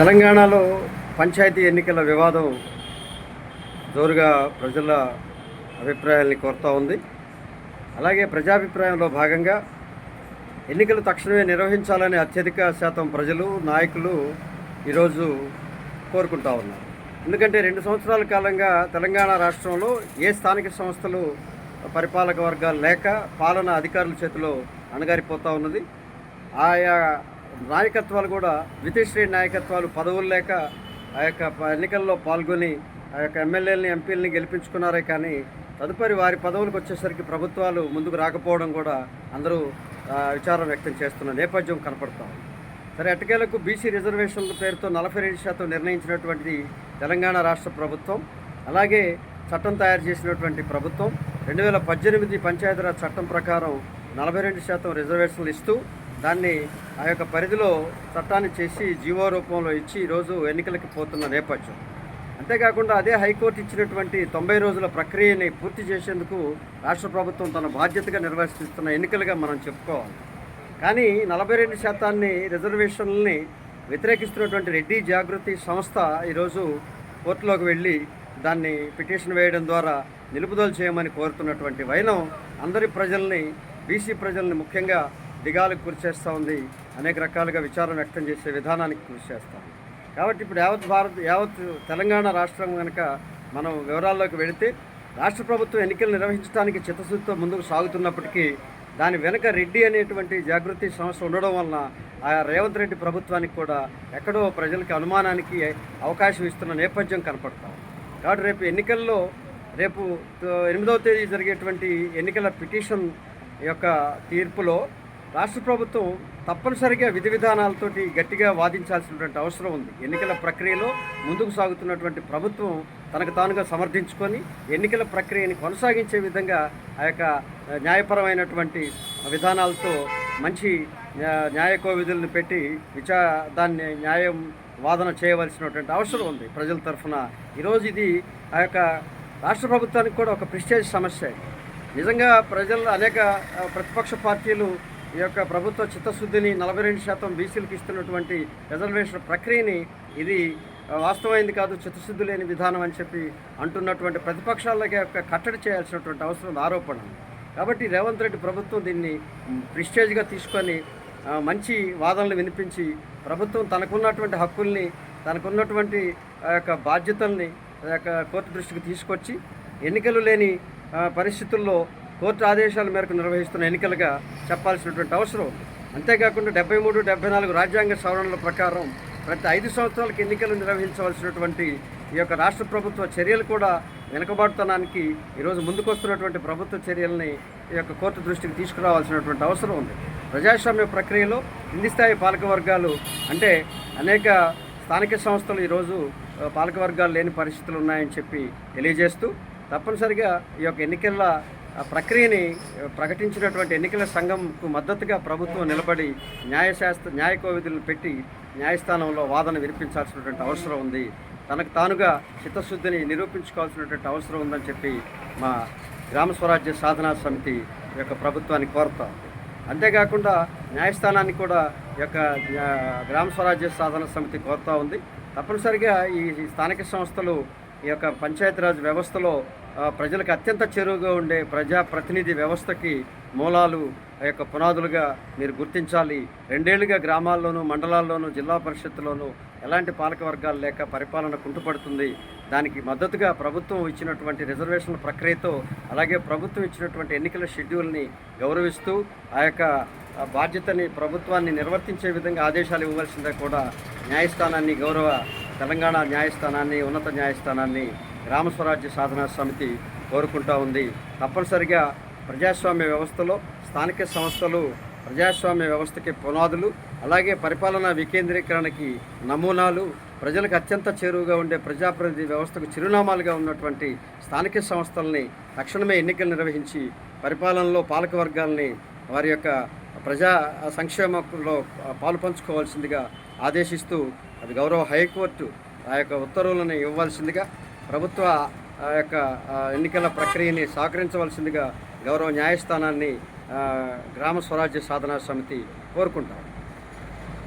తెలంగాణలో పంచాయతీ ఎన్నికల వివాదం జోరుగా ప్రజల అభిప్రాయాల్ని కోరుతూ ఉంది. అలాగే ప్రజాభిప్రాయంలో భాగంగా ఎన్నికలు తక్షణమే నిర్వహించాలని అత్యధిక శాతం ప్రజలు నాయకులు ఈరోజు కోరుకుంటా ఉన్నారు. ఎందుకంటే రెండు సంవత్సరాల కాలంగా తెలంగాణ రాష్ట్రంలో ఏ స్థానిక సంస్థలు పరిపాలక వర్గాలు లేక పాలన అధికారుల చేతిలో అణగారిపోతూ ఉన్నది. ఆయా నాయకత్వాలు కూడా ద్వితీయశ్రేణి నాయకత్వాలు పదవులు లేక ఆ యొక్క ఎన్నికల్లో పాల్గొని ఆ యొక్క ఎమ్మెల్యేలని ఎంపీలని గెలిపించుకున్నారే కానీ తదుపరి వారి పదవులకు వచ్చేసరికి ప్రభుత్వాలు ముందుకు రాకపోవడం కూడా అందరూ విచారం వ్యక్తం చేస్తున్న నేపథ్యం కనపడతాం సరే ఎట్టకేలకు బీసీ రిజర్వేషన్ల పేరుతో నలభై రెండు శాతం నిర్ణయించినటువంటి తెలంగాణ రాష్ట్ర ప్రభుత్వం అలాగే చట్టం తయారు చేసినటువంటి ప్రభుత్వం. రెండు వేల పద్దెనిమిది పంచాయతీరాజ్ చట్టం ప్రకారం నలభై రెండు శాతం రిజర్వేషన్లు ఇస్తూ దాన్ని ఆ యొక్క పరిధిలో చట్టాన్ని చేసి జీవో రూపంలో ఇచ్చి ఈరోజు ఎన్నికలకి పోతున్న నేపథ్యం. అంతేకాకుండా అదే హైకోర్టు ఇచ్చినటువంటి తొంభై రోజుల ప్రక్రియని పూర్తి చేసేందుకు రాష్ట్ర ప్రభుత్వం తన బాధ్యతగా నిర్వహిస్తున్న ఎన్నికలుగా మనం చెప్పుకోవాలి. కానీ నలభై రెండు శాతాన్ని రిజర్వేషన్లని వ్యతిరేకిస్తున్నటువంటి రెడ్డి జాగృతి సంస్థ ఈరోజు కోర్టులోకి వెళ్ళి దాన్ని పిటిషన్ వేయడం ద్వారా నిలుపుదల చేయమని కోరుతున్నటువంటి వైనం అందరి ప్రజల్ని బీసీ ప్రజల్ని ముఖ్యంగా దిగాలకు గురి చేస్తూ ఉంది. అనేక రకాలుగా విచారం వ్యక్తం చేసే విధానానికి కృషి చేస్తాం కాబట్టి ఇప్పుడు యావత్ భారత్ యావత్ తెలంగాణ రాష్ట్రం కనుక మనం వివరాల్లోకి వెళితే రాష్ట్ర ప్రభుత్వం ఎన్నికలు నిర్వహించడానికి చిత్తశుద్ధితో ముందుకు సాగుతున్నప్పటికీ దాని వెనుక రెడ్డి అనేటువంటి జాగృతి సంస్థ ఉండడం వలన ఆ రేవంత్ రెడ్డి ప్రభుత్వానికి కూడా ఎక్కడో ప్రజలకి అనుమానానికి అవకాశం ఇస్తున్న నేపథ్యం కనపడతాం కాబట్టి రేపు ఎన్నికల్లో రేపు ఎనిమిదవ తేదీ జరిగేటువంటి ఎన్నికల పిటిషన్ యొక్క తీర్పులో రాష్ట్ర ప్రభుత్వం తప్పనిసరిగా విధి విధానాలతోటి గట్టిగా వాదించాల్సినటువంటి అవసరం ఉంది. ఎన్నికల ప్రక్రియలో ముందుకు సాగుతున్నటువంటి ప్రభుత్వం తనకు తానుగా సమర్థించుకొని ఎన్నికల ప్రక్రియని కొనసాగించే విధంగా ఆ యొక్క న్యాయపరమైనటువంటి విధానాలతో మంచి న్యాయకో న్యాయ కోవిధులను పెట్టి విచా దాన్ని న్యాయం వాదన చేయవలసినటువంటి అవసరం ఉంది ప్రజల తరఫున. ఈరోజు ఇది ఆ యొక్క రాష్ట్ర ప్రభుత్వానికి కూడా ఒక ప్రిస్టేజ్ సమస్య. నిజంగా ప్రజలు అనేక ప్రతిపక్ష పార్టీలు ఈ యొక్క ప్రభుత్వ చిత్తశుద్ధిని నలభై రెండు శాతం బీసీలకు ఇస్తున్నటువంటి రిజర్వేషన్ ప్రక్రియని ఇది వాస్తవమైంది కాదు చిత్తశుద్ధి లేని విధానం అని చెప్పి అంటున్నటువంటి ప్రతిపక్షాలకి యొక్క కట్టడి చేయాల్సినటువంటి అవసరం ఆరోపణ కాబట్టి రేవంత్ రెడ్డి ప్రభుత్వం దీన్ని ప్రిస్టేజ్గా తీసుకొని మంచి వాదనలు వినిపించి ప్రభుత్వం తనకున్నటువంటి హక్కుల్ని తనకున్నటువంటి ఆ యొక్క బాధ్యతల్ని ఆ యొక్క కోర్టు దృష్టికి తీసుకొచ్చి ఎన్నికలు లేని పరిస్థితుల్లో కోర్టు ఆదేశాల మేరకు నిర్వహిస్తున్న ఎన్నికలుగా చెప్పాల్సినటువంటి అవసరం ఉంది. అంతేకాకుండా డెబ్బై మూడు డెబ్బై నాలుగు రాజ్యాంగ సవరణల ప్రకారం ప్రతి ఐదు సంవత్సరాలకు ఎన్నికలు నిర్వహించవలసినటువంటి ఈ యొక్క రాష్ట్ర ప్రభుత్వ చర్యలు కూడా వెనుకబాటుతనానికి ఈరోజు ముందుకొస్తున్నటువంటి ప్రభుత్వ చర్యల్ని ఈ యొక్క కోర్టు దృష్టికి తీసుకురావాల్సినటువంటి అవసరం ఉంది. ప్రజాస్వామ్య ప్రక్రియలో కింది స్థాయి పాలక వర్గాలు అంటే అనేక స్థానిక సంస్థలు ఈరోజు పాలకవర్గాలు లేని పరిస్థితులు ఉన్నాయని చెప్పి తెలియజేస్తూ తప్పనిసరిగా ఈ యొక్క ఎన్నికల ప్రక్రియని ప్రకటించినటువంటి ఎన్నికల సంఘంకు మద్దతుగా ప్రభుత్వం నిలబడి న్యాయశాస్త్ర న్యాయ కోవిధులను పెట్టి న్యాయస్థానంలో వాదన వినిపించాల్సినటువంటి అవసరం ఉంది. తనకు తానుగా చిత్తశుద్ధిని నిరూపించుకోవాల్సినటువంటి అవసరం ఉందని చెప్పి మా గ్రామ స్వరాజ్య సాధనా సమితి ఈ యొక్క ప్రభుత్వాన్ని కోరుతా ఉంది. అంతేకాకుండా న్యాయస్థానాన్ని కూడా యొక్క గ్రామ స్వరాజ్య సాధన సమితి కోరుతా ఉంది. తప్పనిసరిగా ఈ స్థానిక సంస్థలు ఈ యొక్క పంచాయతీరాజ్ వ్యవస్థలో ప్రజలకు అత్యంత చేరువుగా ఉండే ప్రజాప్రతినిధి వ్యవస్థకి మూలాలు ఆ యొక్క పునాదులుగా మీరు గుర్తించాలి. రెండేళ్ళుగా గ్రామాల్లోనూ మండలాల్లోనూ జిల్లా పరిషత్తులోనూ ఎలాంటి పాలక వర్గాలు లేక పరిపాలన కుంటుపడుతుంది దానికి మద్దతుగా ప్రభుత్వం ఇచ్చినటువంటి రిజర్వేషన్ల ప్రక్రియతో అలాగే ప్రభుత్వం ఇచ్చినటువంటి ఎన్నికల షెడ్యూల్ని గౌరవిస్తూ ఆ యొక్క బాధ్యతని ప్రభుత్వాన్ని నిర్వర్తించే విధంగా ఆదేశాలు ఇవ్వవలసిందే కూడా న్యాయస్థానాన్ని గౌరవ తెలంగాణ న్యాయస్థానాన్ని ఉన్నత న్యాయస్థానాన్ని గ్రామ స్వరాజ్య సాధనా సమితి కోరుకుంటా ఉంది. తప్పనిసరిగా ప్రజాస్వామ్య వ్యవస్థలో స్థానిక సంస్థలు ప్రజాస్వామ్య వ్యవస్థకి పునాదులు అలాగే పరిపాలనా వికేంద్రీకరణకి నమూనాలు ప్రజలకు అత్యంత చేరువుగా ఉండే ప్రజాప్రతినిధి వ్యవస్థకు చిరునామాలుగా ఉన్నటువంటి స్థానిక సంస్థల్ని తక్షణమే ఎన్నికలు నిర్వహించి పరిపాలనలో పాలక వర్గాల్ని వారి యొక్క ప్రజా సంక్షేమంలో పాలు పంచుకోవాల్సిందిగా ఆదేశిస్తూ అది గౌరవ హైకోర్టు ఆ యొక్క ఉత్తర్వులను ఇవ్వాల్సిందిగా ప్రభుత్వ ఆ యొక్క ఎన్నికల ప్రక్రియని సహకరించవలసిందిగా గౌరవ న్యాయస్థానాన్ని గ్రామ స్వరాజ్య సాధనా సమితి కోరుకుంటాం.